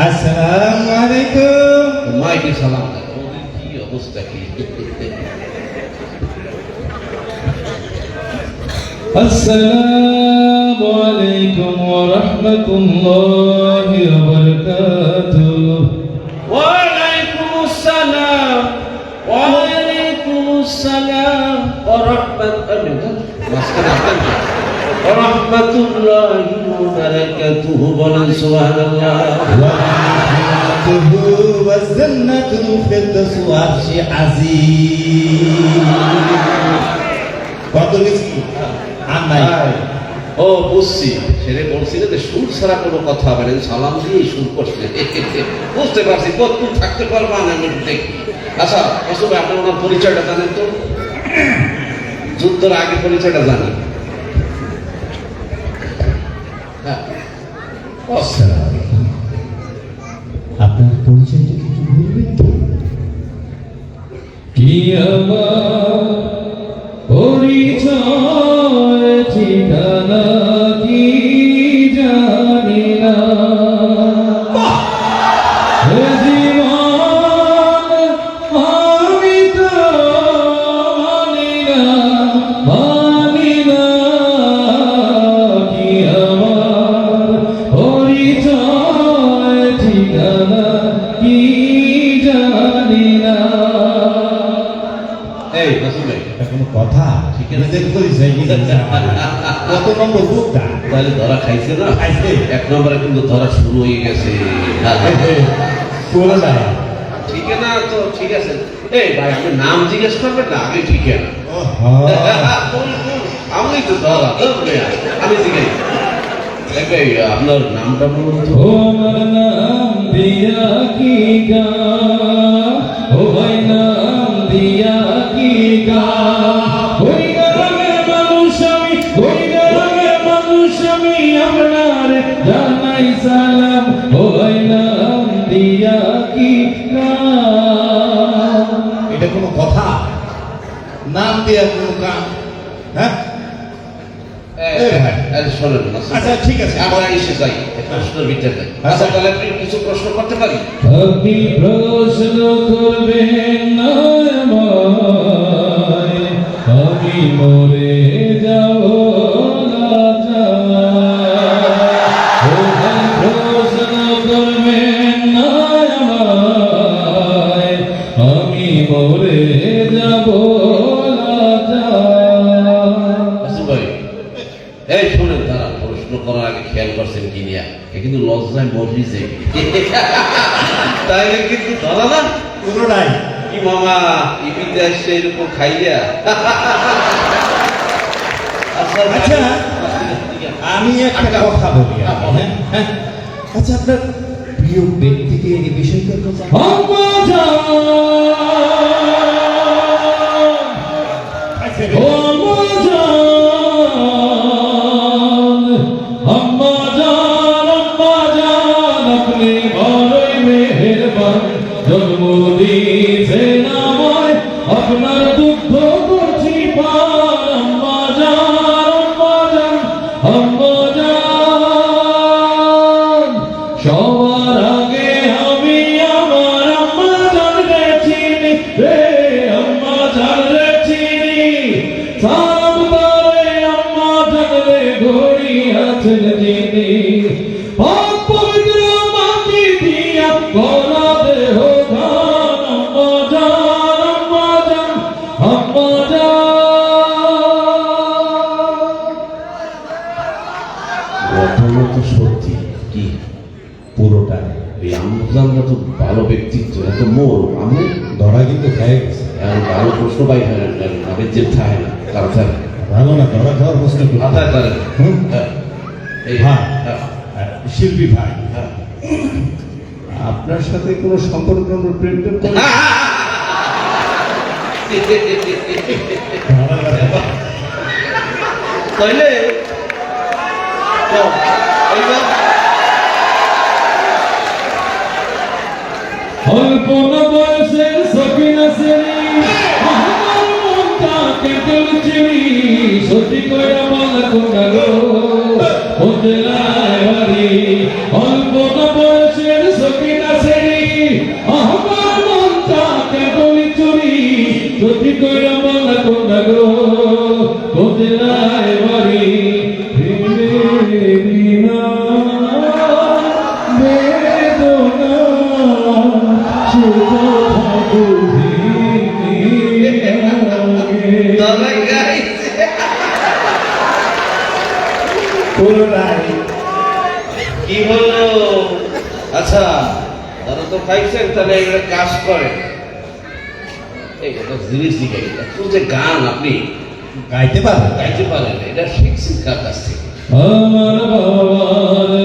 আসসালামু আলাইকুম মাইকে সালাম দেয় ওদের কি অবস্থা কি السلام عليكم ورحمة الله وبركاته ওয়ালাইকুম আসসালাম ওয়ালাইকুম আসসালাম ওয়া রাহমাতুল্লাহ ও বুঝছি। বলছি কোনো কথা হবে না বুঝতে পারছি থাকতে পারবা আচ্ছা, না পরিচয়টা তো? যুদ্ধের আগে পরিচয়টা জানি আপনার পরিচয়টা কি একটু বলবেন তো? কি আমার পরিচয়? কোনো কথা? ঠিক আছে। নিজের পরিচয় কি জানি না। কত নম্বর বুকটা? তাহলে ধরা খাইছে না? খাইছে। এক নম্বরে কিন্তু ধরা শুরু হয়ে গেছে। হ্যাঁ, হ্যাঁ। পুরো না। ঠিক না তো ঠিক আছে। এই ভাই আপনি নাম জিজ্ঞেস করবেন না আগে ঠিক আমি তো ধরা আমি জিজ্ঞেস আপনার নামটা বলুন তো। তোমার নাম দিয়া কি গা? ও ভাই নাম দিয়া কি গা? নাম দিয়ে কোনো কাম হ্যাঁ আচ্ছা, ঠিক আছে। আমরা এসে যাই প্রশ্নের ভিতরে যাই। আচ্ছা। তাহলে আপনি কিছু প্রশ্ন করতে পারি? আপনি প্রশ্ন করবেন না আমি মরে কিন্তু লজ্জায় মরি যে তাইলে কিন্তু ধরা না কোনো নাই কি মামা ইপিতে আসছে এরকম খাইয়া আচ্ছা আচ্ছা। আমি একটা কথা বলি হ্যাঁ। হ্যাঁ? আচ্ছা আপনার প্রিয় ব্যক্তিকে এই বিষয়টা একটু সবার হ্যাঁ শিল্পী ভাই। হ্যাঁ। আপনার সাথে কোনো সম্পর্ক প্রেম টেম করে? তাইলে অল্প না চিনি সত্যি করে মালা কোটালো হতে নাই বাড়ি অল্প বয়সের সখিন আছে আমার মন তাকে বলি চুরি সত্যি করে মালা কোটালো নাই বাড়ি খাইছেন তাহলে এগুলো কাজ করে এই একটা জিনিস দিকে এত যে গান আপনি গাইতে পারেন গাইতে পারেন এটা শিখছেন কার কাছ থেকে? আমার বাবার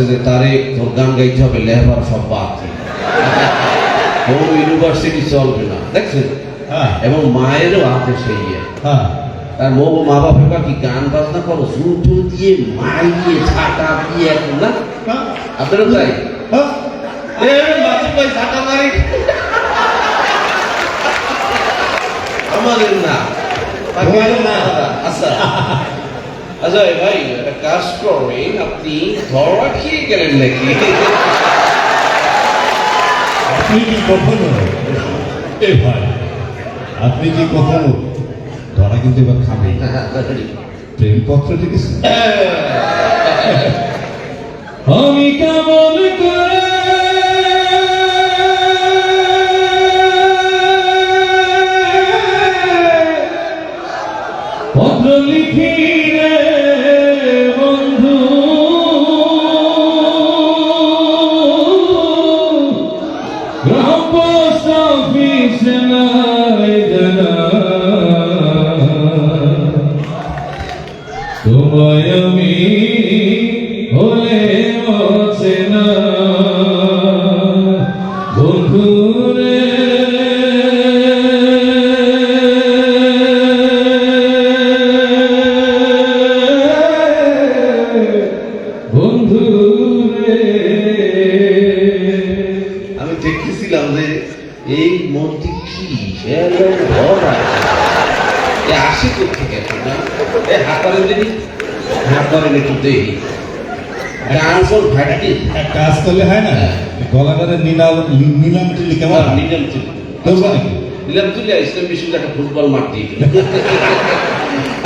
করছে যে তারে তোর গান গাইতে হবে লেবার সব বাদ ও ইউনিভার্সিটি চলবে না দেখছেন? হ্যাঁ। এবং মায়েরও হাতে সেই ইয়ে। হ্যাঁ। মো মা বাবা কি গান বাজনা করো? দিয়ে ছাটা দিয়ে এখন না? হ্যাঁ। আপনারও তাই? আমাদের না। আচ্ছা। আচ্ছা ভাই কাজ করবেন আপনি ধরা খেয়ে গেলেন নাকি? আপনি কি কখনো এ ভাই আপনি কি কখনো ধরা কিন্তু এবার খাবেই। প্রেমপত্র লিখেছেন? আমি কেমন করে তোমায় আমি ভাইটি কাজ করলে হয় না? গলাটারে নিলাম নিলাম তুলি কেমন? নিলাম তুলি। করব নাকি? নিলাম তুলি ইসলাম বিশ্বের একটা ফুটবল মাঠ দিয়ে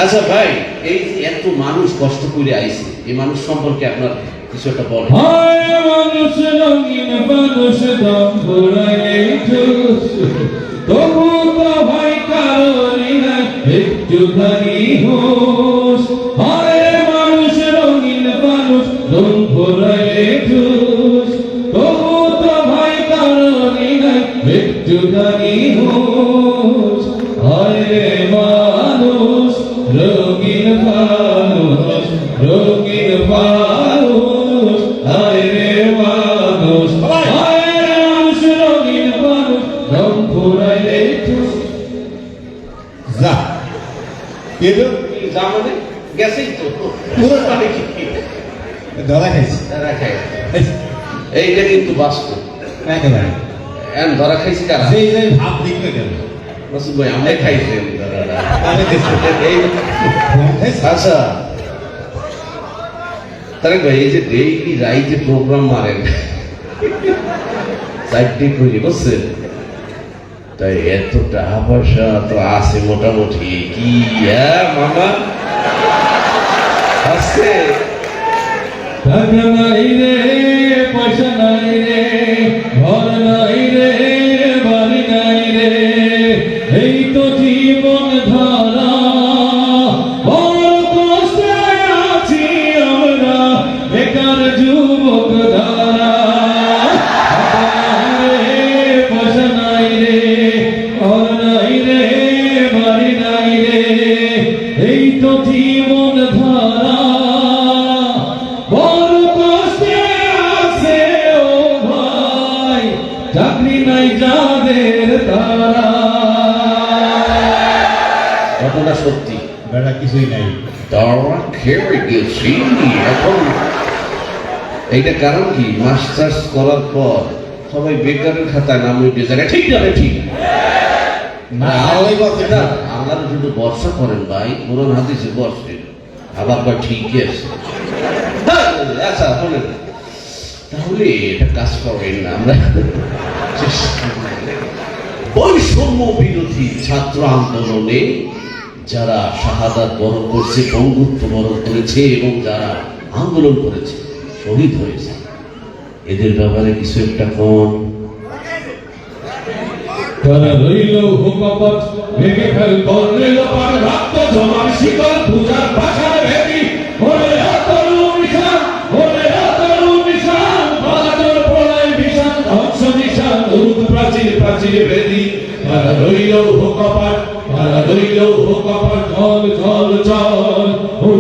আচ্ছা ভাই এই এত মানুষ কষ্ট করে আইছে এই মানুষ সম্পর্কে আপনার কিছু একটা বলেন। হায় মানুষ রঙিন মানুষ দম ফুরাইলে তবু তো ভাই কারণে একটুখানি হোস। যা। কে গো? যা মানে গেছেই তো। পুরো মানে কি? ধরা খাইছি। ধরা খাই এই, এইটা কিন্তু বাস্তব। একেবারে। এন ধরা খাইছি কারা? সেই যে ভাব ভাই আমরা খাইছেন ধরাটা। আমি দেখছি। এই খাইছি? আচ্ছা। তাহলে ভাই এই যে ডেইলি রাইতে প্রোগ্রাম মারেন। চারটে করে বুঝছেন? তাই এত টাকা পয়সা তো আছে মোটামুটি। কি হ্যাঁ মামা? আছে? টাকা নাই রে, পয়সা নাই রে, ঘর নাই রে, বাড়ি নাই রে। এই তো জীবন কিছুই করার পর সবাই বেকারের খাতায় ঠিক ঠিক। না শুধু বর্ষা করেন ভাই কোরআন হাদিসে বর্ষে আবার ঠিকই আছে। হ্যাঁ, আচ্ছা বলেন। তাহলে এটা কাজ বিরোধী ছাত্র আন্দোলনে যারা শাহাদাত বরণ করছে, বঙ্গুত্ব বরণ করেছে এবং যারা আন্দোলন করেছে, শহীদ হয়েছে, এদের ব্যাপারে কিছু একটা কম তারা রইল হুকপত ভেঙে ফেল করলে লোপার রক্ত জমার শিকল, পূজার ভাষার ভেদি ওরে ধ্বংস নিশান প্রাচীর প্রাচীর তারা রইল হুকপত তারা রইল হুকপত জল জল জল উর্দ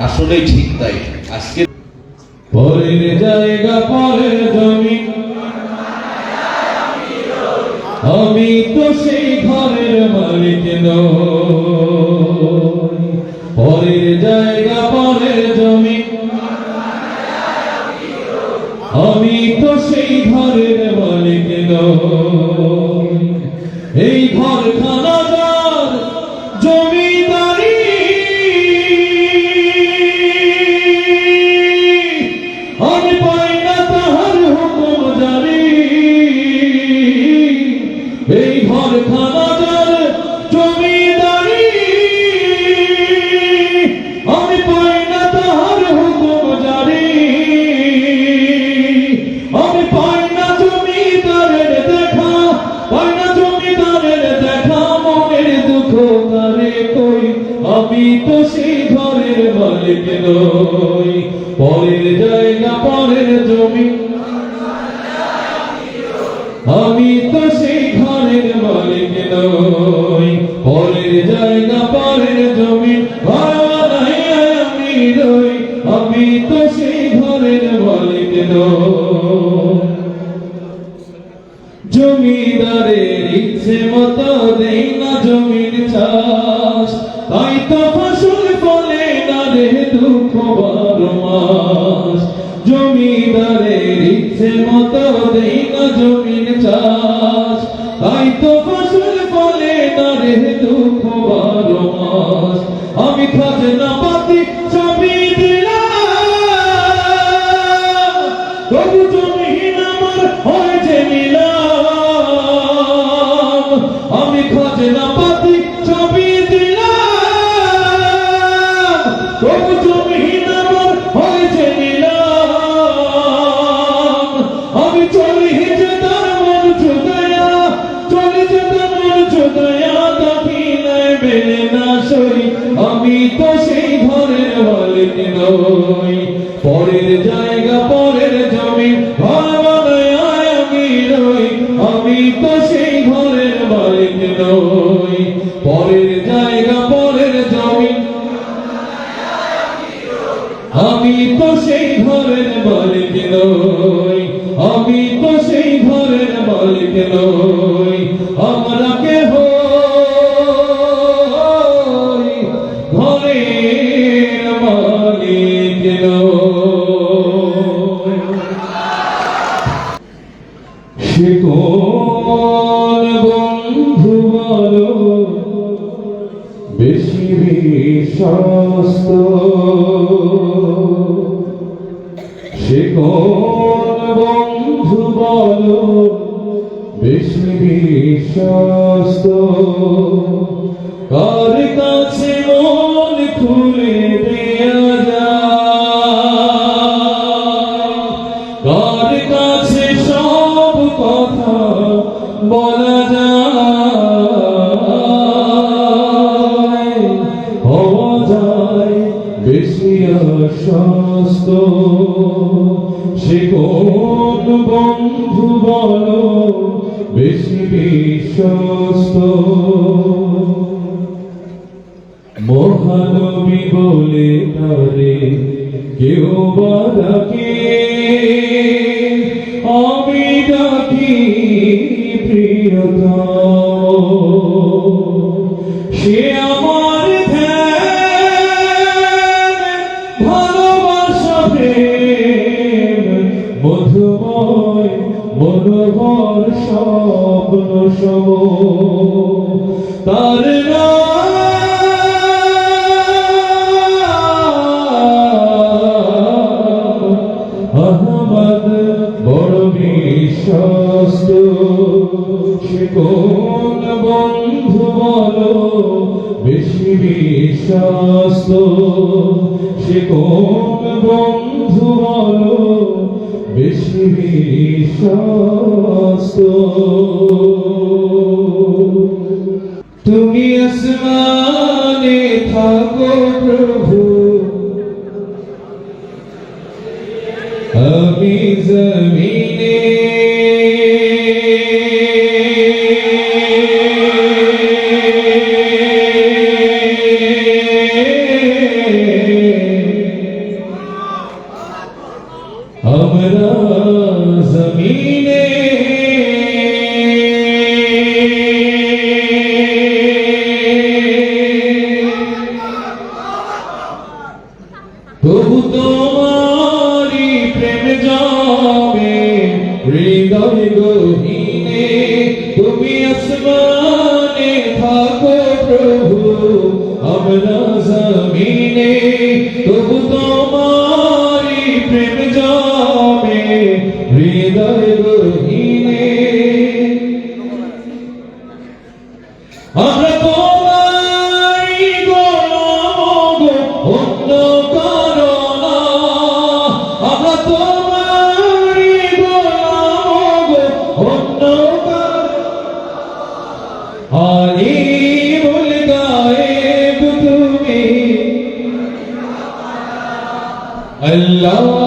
আসলেই ঠিক তাই। আজকে পরের জায়গা পরের জমিদারের ইচ্ছে মতো দেই না জমির চাষ সই আমি তো সেই ঘরের মালিক নই। পরের জায়গা বেশি বিশ্বস্ত। সে বন্ধু বলো? বেশি বিশ্বস্ত। বিশ্বস্ত মহানবী বলে তারে কেউ বা ডাকে। আমি ডাকি প্রিয়তম। বেশি বিশ্বস্ত সে কোন বন্ধু বলো? বেশি বিশ্বস্ত। তুমি Allah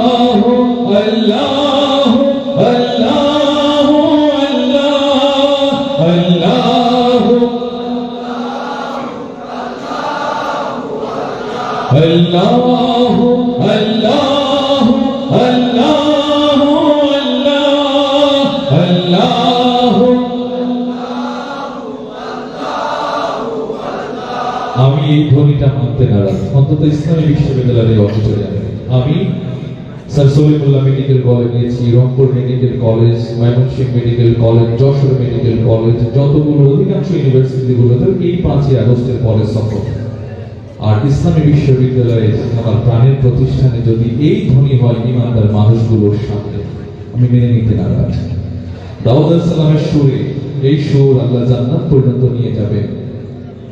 Mymensingh medical college, Jessore medical college, যতগুলো অধিকাংশ ইউনিভার্সিটিগুলোতে এই পাঁচই আগস্টের পরে সফর আর ইসলামী বিশ্ববিদ্যালয়ে আমার প্রাণের প্রতিষ্ঠানে যদি এই ধনী হয়, ইমানদার মানুষগুলোর সামনে, আমি মেনে নিতে নারাজ। দাউদ সালামের সুরে, এই সুর আল্লাহ জান্নাত পর্যন্ত নিয়ে যাবে।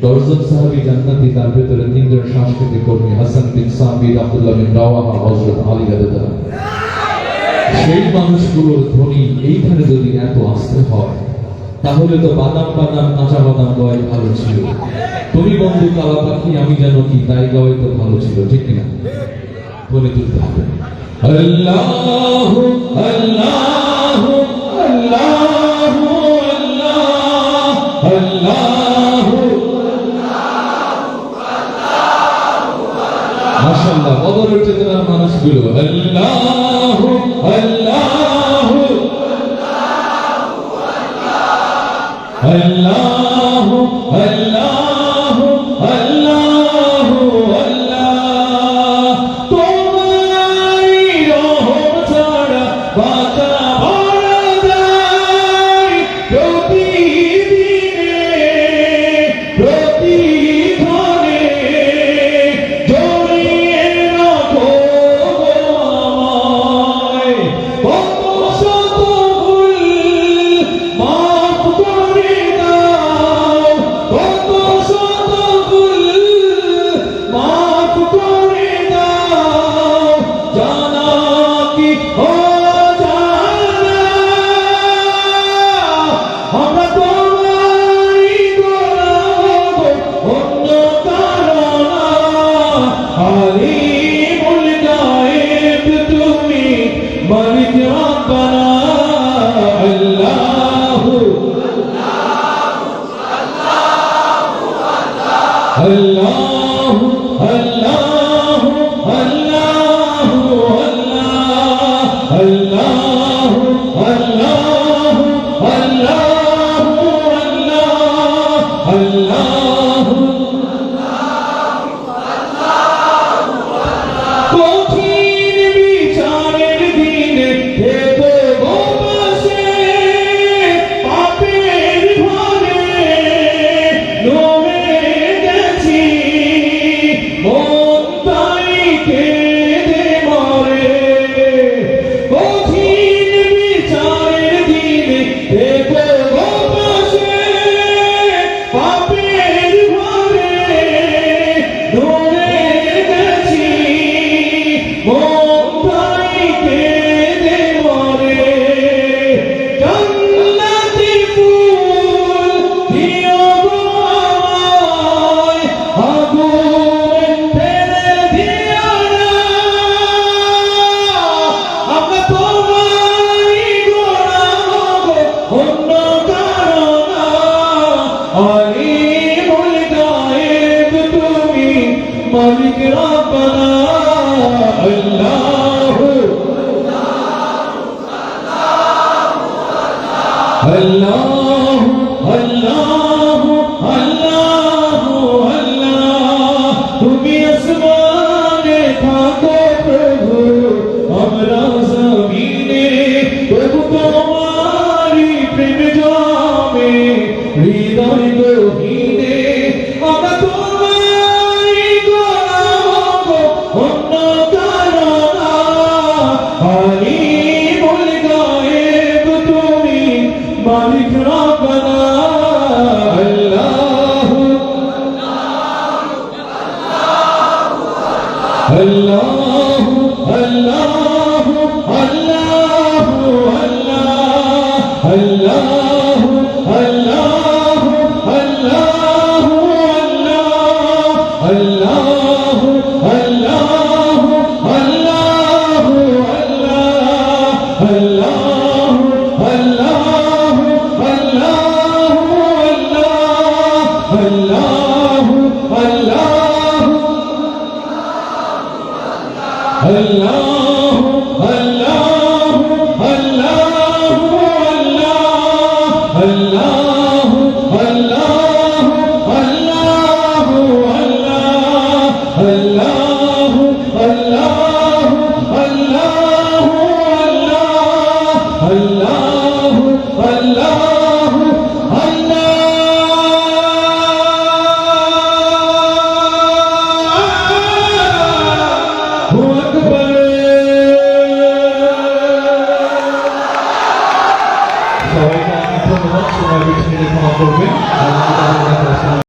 দশজন সাহাবী জান্নাতি, তার ভেতরে তিনজন সাংস্কৃতিক কর্মী, হাসান বিন সাবির আব্দুল্লাহ বিন রাওয়াহা হযরত আলী রাদিয়াল্লাহু। সেই মানুষগুলোর ধ্বনি এইখানে যদি এত আস্তে হয়, তাহলে তো বাদাম বাদাম, কাঁচা বাদাম গাওয়াই ভালো ছিল। তুমি বন্ধু কালা পাখি আমি যেন কি, তাই গাওয়াই তো ভালো ছিল, ঠিক কিনা? বলে তুলতে হবে। আল্লাহ আল্লাহ আল্লাহ আল্লাহ মাশাআল্লাহ বদরের চেতনার মানুষগুলো, আল্লাহ Allah.